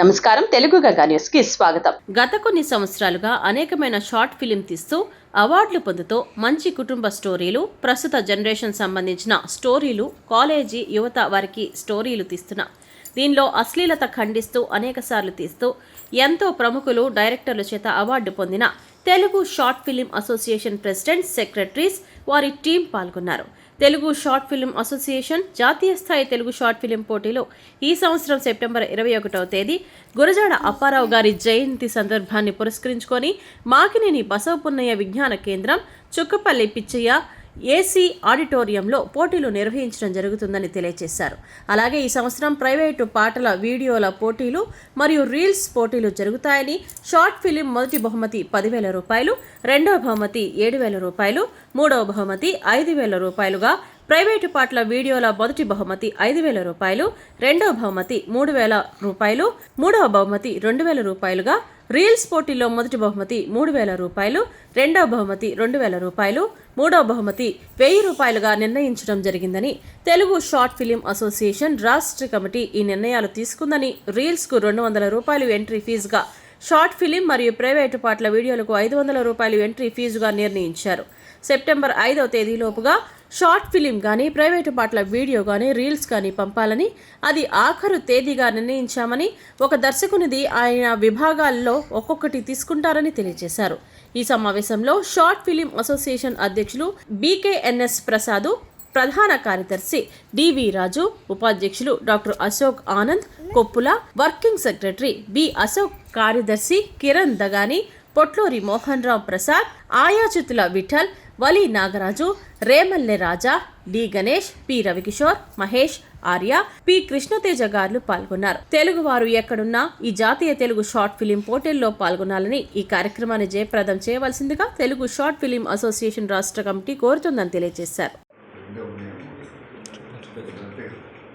నమస్కారం తెలుగు గంగా న్యూస్కి స్వాగతం. గత కొన్ని సంవత్సరాలుగా అనేకమైన షార్ట్ ఫిలిం తీస్తూ అవార్డులు పొందుతూ మంచి కుటుంబ స్టోరీలు ప్రస్తుత జనరేషన్ సంబంధించిన స్టోరీలు కాలేజీ యువత వారికి స్టోరీలు తీస్తున్నా. దీనిలో అశ్లీలత ఖండిస్తూ అనేకసార్లు తీస్తూ ఎంతో ప్రముఖులు డైరెక్టర్ల చేత అవార్డు పొందిన Telugu short film association president secretaries వారి టీం పాల్గొన్నారు. తెలుగు షార్ట్ ఫిల్మ్ అసోసియేషన్ జాతీయ స్థాయి తెలుగు షార్ట్ ఫిల్మ్ పోటీలో ఈ సంవత్సరం సెప్టెంబర్ ఇరవై ఒకటవ తేదీ గురజాడ అప్పారావు గారి జయంతి సందర్భాన్ని పురస్కరించుకొని మాకినేని బసవపున్నయ్య విజ్ఞాన కేంద్రం చుక్కపల్లి పిచ్చయ్య ఏసీ ఆడిటోరియంలో పోటీలు నిర్వహించడం జరుగుతుందని తెలియజేశారు. అలాగే ఈ సంవత్సరం ప్రైవేటు పాటల వీడియోల పోటీలు మరియు రీల్స్ పోటీలు జరుగుతాయని షార్ట్ ఫిలిం మొదటి బహుమతి పదివేల రూపాయలు రెండవ బహుమతి ఏడు వేల రూపాయలు మూడవ బహుమతి ఐదు వేల రూపాయలుగా ప్రైవేటు పాటల వీడియోల మొదటి బహుమతి ఐదు వేల రూపాయలు రెండవ బహుమతి మూడు వేల రూపాయలు మూడవ బహుమతి రెండు వేల రూపాయలుగా రీల్స్ పోటీలో మొదటి బహుమతి మూడు వేల రూపాయలు రెండవ బహుమతి రెండు వేల రూపాయలు మూడవ బహుమతి వెయ్యి రూపాయలుగా నిర్ణయించడం జరిగిందని తెలుగు షార్ట్ ఫిలిం అసోసియేషన్ రాష్ట్ర కమిటీ ఈ నిర్ణయాలు తీసుకుందని రీల్స్కు రెండు వందల రూపాయలు ఎంట్రీ ఫీజుగా షార్ట్ ఫిలిం మరియు ప్రైవేటు పాటల వీడియోలకు ఐదు వందల రూపాయలు ఎంట్రీ ఫీజుగా నిర్ణయించారు. సెప్టెంబర్ ఐదవ తేదీలోపుగా షార్ట్ ఫిలిం కానీ ప్రైవేటు పాటల వీడియో కానీ రీల్స్ కానీ పంపాలని అది ఆఖరు తేదీగా నిర్ణయించామని ఒక దర్శకునిది ఆయన విభాగాల్లో ఒక్కొక్కటి తీసుకుంటారని తెలియజేశారు. ఈ సమావేశంలో షార్ట్ ఫిలిం అసోసియేషన్ అధ్యక్షులు బీకేఎన్ఎస్ ప్రసాదు ప్రధాన కార్యదర్శి డివి రాజు ఉపాధ్యక్షులు doctor Ashok Anand Koppula working secretary B. Ashok కార్యదర్శి Kiran Dagani Potluri Mohan Rao Prasad Ayachitula Vittal Vali Nagaraju Remalle Raja D. Ganesh P. Ravikishore Mahesh Arya P. Krishnateja garu పాల్గొన్నారు. తెలుగు వారు ఎక్కడున్నా ఈ జాతీయ తెలుగు షార్ట్ ఫిలిం పోటీల్లో పాల్గొనాలని ఈ కార్యక్రమాన్ని జయప్రదం చేయవలసిందిగా తెలుగు షార్ట్ ఫిలిం అసోసియేషన్ రాష్ట్ర కమిటీ కోరుతుందని తెలియజేశారు.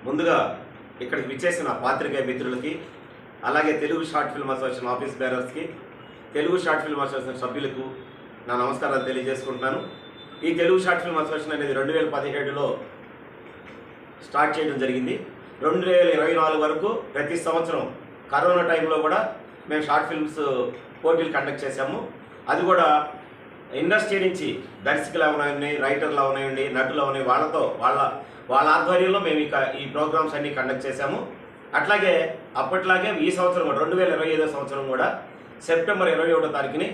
ముందుగా ఇక్కడికి విచ్చేసిన పాత్రికేయ మిత్రులకి అలాగే Telugu short film association office బేరర్స్కి Telugu short film association సభ్యులకు నా నమస్కారాలు తెలియజేసుకుంటున్నాను. ఈ తెలుగు షార్ట్ ఫిల్మ్ అసోసియేషన్ అనేది రెండు వేల పదిహేడులో స్టార్ట్ చేయడం జరిగింది. రెండు వేల ఇరవై నాలుగు వరకు ప్రతి సంవత్సరం కరోనా టైంలో కూడా మేము షార్ట్ ఫిల్మ్స్ పోటీలు కండక్ట్ చేశాము. అది కూడా ఇండస్ట్రీ నుంచి దర్శకులు అవనివ్వండి రైటర్లు అవనివ్వండి నటులు అవనివ్వండి వాళ్ళతో వాళ్ళ వాళ్ళ ఆధ్వర్యంలో మేము ఇక ఈ ప్రోగ్రామ్స్ అన్ని కండక్ట్ చేశాము. అట్లాగే అప్పట్లాగే ఈ సంవత్సరం కూడా రెండు వేల ఇరవై ఐదో సంవత్సరం కూడా సెప్టెంబర్ ఇరవై ఒకటో తారీఖుని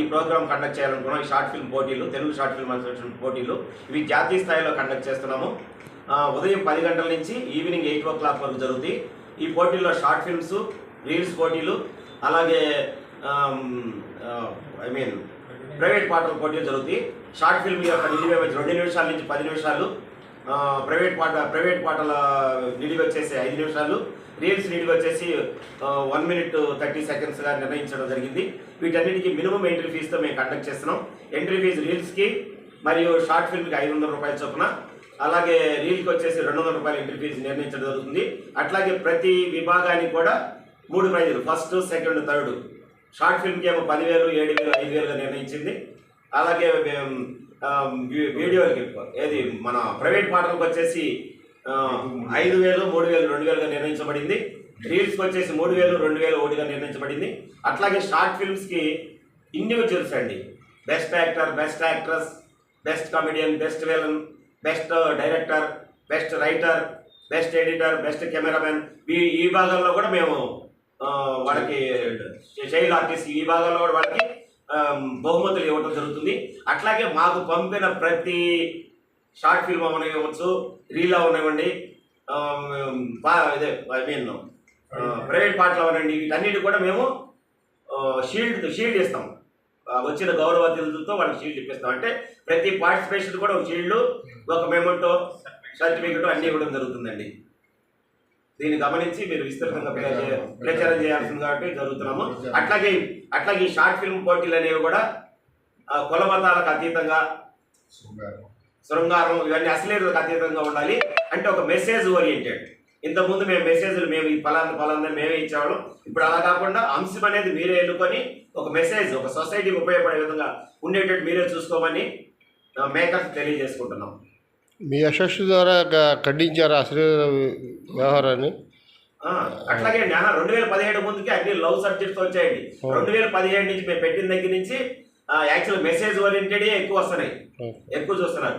ఈ ప్రోగ్రామ్ కండక్ట్ చేయాలనుకున్నాం. ఈ షార్ట్ ఫిల్మ్ పోటీలు తెలుగు షార్ట్ ఫిల్మ్ అసోసియేషన్ పోటీలు ఇవి జాతీయ స్థాయిలో కండక్ట్ చేస్తున్నాము. ఉదయం పది గంటల నుంచి ఈవినింగ్ ఎయిట్ ఓ క్లాక్ వరకు జరుగుతాయి. ఈ పోటీల్లో షార్ట్ ఫిల్మ్స్ రీల్స్ పోటీలు అలాగే ఐ మీన్ ప్రైవేట్ పాటలు పోటీలు జరుగుతాయి. షార్ట్ ఫిల్మ్ యొక్క నిలివేవచ్చు రెండు నిమిషాల నుంచి పది నిమిషాలు. ప్రైవేట్ పాట ప్రైవేట్ పాటల నిడివి వచ్చేసి ఐదు నిమిషాలు. రీల్స్ నిడివి వచ్చేసి వన్ మినిట్ థర్టీ సెకండ్స్గా నిర్ణయించడం జరిగింది. వీటన్నిటికీ మినిమం ఎంట్రీ ఫీజుతో మేము కండక్ట్ చేస్తున్నాం. ఎంట్రీ ఫీజు రీల్స్కి మరియు షార్ట్ ఫిల్మ్కి ఐదు వందల రూపాయల చొప్పున. అలాగే రీల్కి వచ్చేసి రెండు వందల రూపాయల ఎంట్రీ ఫీజు నిర్ణయించడం జరుగుతుంది. అట్లాగే ప్రతి విభాగానికి కూడా మూడు ప్రైజులు ఫస్ట్ సెకండ్ థర్డ్. షార్ట్ ఫిల్మ్కి ఏమో పదివేలు ఏడు వేలు ఐదు వేలుగా నిర్ణయించింది అలాగే మేము, వీడియోలకి ఏది? మన ప్రైవేట్ పాటలకు వచ్చేసి ఐదు వేలు మూడు వేలు రెండు వేలుగా నిర్ణయించబడింది. రీల్స్కి వచ్చేసి మూడు వేలు రెండు వేలు ఒకటిగా నిర్ణయించబడింది. అట్లాగే షార్ట్ ఫిల్మ్స్కి ఇండివిజువల్స్ అండి. Best actor best actress best comedian best villain best director best writer best editor best cameramen. ఈ ఈ భాగంలో కూడా మేము వాళ్ళకి చైల్డ్ ఆర్టిస్ట్ ఈ భాగంలో కూడా వాళ్ళకి బహుమతులు ఇవ్వడం జరుగుతుంది. అట్లాగే మాకు పంపిన ప్రతి షార్ట్ ఫిల్మ్ అవనివ్వచ్చు రీల్ అవనివ్వండి ఇదే ఐ మీన్ ప్రైవేట్ పాటలు అవనండి వీటన్నిటి కూడా మేము షీల్డ్ షీల్డ్ ఇస్తాం వచ్చిన గౌరవ అతిథులతో వాళ్ళకి షీల్డ్ ఇప్పిస్తాం. అంటే ప్రతి పార్టిసిపేషన్ కూడా ఒక షీల్డ్ ఒక మెమోటో సర్టిఫికెట్ అన్నీ ఇవ్వడం జరుగుతుందండి. దీన్ని గమనించి మీరు విస్తృతంగా ప్రచారం చేయాల్సింది కాబట్టి జరుగుతున్నాము. అట్లాగే అట్లాగే ఈ షార్ట్ ఫిల్మ్ పోటీలు అనేవి కూడా కులమతాలకు కుల మతాలకు అతీతంగా శృంగారం ఇవన్నీ అశ్లీలకు అతీతంగా ఉండాలి. అంటే ఒక మెసేజ్ ఓరియంటెడ్ ఇంతకుముందు మేము మెసేజ్లు మేము ఈ ఫలాన్ని ఫలాన్ని మేమే ఇచ్చేవాళ్ళం. ఇప్పుడు అలా కాకుండా అంశం అనేది మీరే ఎన్నుకొని ఒక మెసేజ్ ఒక సొసైటీకి ఉపయోగపడే విధంగా ఉండేటట్టు మీరే చూసుకోమని మేకర్స్ తెలియజేసుకుంటున్నాం. మీ యశస్సు ద్వారా ఖండించారు అశ్లీల వ్యవహారాన్ని? ఆ, అట్లాగే నాన్న రెండు వేల పదిహేడు ముందుకి అన్ని లవ్ సబ్జెక్ట్స్ వచ్చాయండి. రెండు వేల పదిహేడు నుంచి మేము పెట్టిన దగ్గర నుంచి యాక్చువల్ మెసేజ్ ఓరియంటెడ్ ఎక్కువ వస్తున్నాయి. ఎక్కువ చూస్తున్నారు.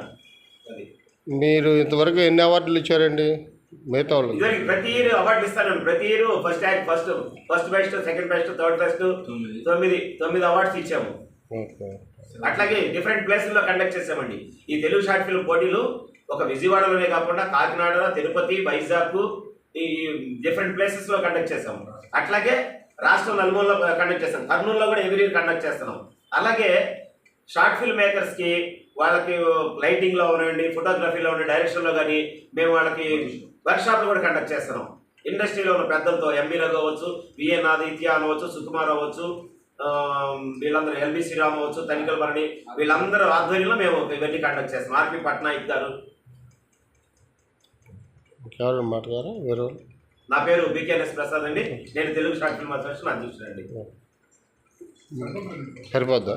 అది. మీరు ఇంతవరకు ఎన్ని అవార్డులు ఇచ్చారండి? మిగతా వాళ్ళు ప్రతి ఇయర్ అవార్డులు ఇస్తాను ప్రతి year first rank first first best second best third best తొమ్మిది. తొమ్మిది అవార్డ్స్ ఇచ్చాము. అట్లాగే డిఫరెంట్ ప్లేసుల్లో కండక్ట్ చేసామండి ఈ తెలుగు షార్ట్ ఫిల్మ్ పోటీలు ఒక విజయవాడలోనే కాకుండా కాకినాడ తిరుపతి వైజాగ్ ఈ డిఫరెంట్ ప్లేసెస్లో కండక్ట్ చేస్తాం అట్లాగే రాష్ట్రం నలుమూలలో కండక్ట్ చేస్తాం. కర్నూలులో కూడా ఎవ్రీ ఇయర్ కండక్ట్ చేస్తున్నాం. అలాగే షార్ట్ ఫిల్మ్ మేకర్స్కి వాళ్ళకి లైటింగ్లో ఉండండి ఫోటోగ్రఫీలో ఉండే డైరెక్షన్లో కానీ మేము వాళ్ళకి వర్క్షాప్లు కూడా కండక్ట్ చేస్తున్నాం. ఇండస్ట్రీలో ఉన్న పెద్దలతో ఎంబీలో కావచ్చు విఎన్ ఆదిత్య అనవచ్చు సుకుమార్ అవ్వచ్చు వీళ్ళందరూ ఎల్బి శ్రీరామ్ అవ్వచ్చు తనికల్ భరణి వీళ్ళందరూ ఆధ్వర్యంలో మేము ఇవన్నీ కండక్ట్ చేస్తాం. ఆర్పి పట్నాయక్ గారు కేవలం మాట ద్వారా వేరే నా పేరు B K N S Prasad అండి. నేను తెలుగు షార్ట్ ఫిల్మ్ అసోసియేషన్ అధ్యక్షుడండి సరిపోద్దా?